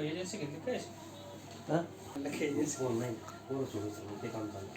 Agency घेतली काय हा? एजन्सी फोन नाही पोरं सोडून सगळं ते काम चालू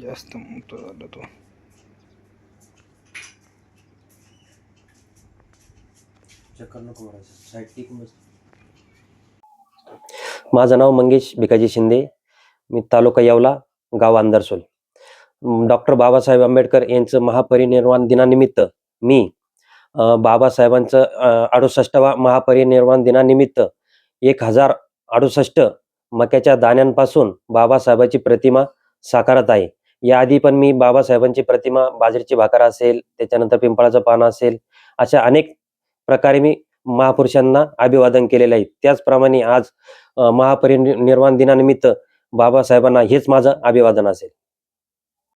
जास्त मोठं झालं तो चक्कर नको साईड टिकून माझं नाव मंगेश भिकाजी शिंदे. मी तालुका येवला गाव आंदरसोल. डॉक्टर बाबासाहेब आंबेडकर यांचं महापरिनिर्वाण दिनानिमित्त मी बाबासाहेबांचं अडुसष्टवा महापरिनिर्वाण दिनानिमित्त एक हजार अडुसष्ट मक्याच्या दाण्यांपासून बाबासाहेबाची प्रतिमा साकारत आहे. याआधी पण मी बाबासाहेबांची प्रतिमा बाजरीची भाकर असेल त्याच्यानंतर पिंपळाचं पान असेल अशा अनेक प्रकारे मी महापुरुषांना अभिवादन केलेलं आहे. त्याचप्रमाणे आज महापरिनिर्वाण दिनानिमित्त बाबासाहेबांना हेच माझं अभिवादन असेल.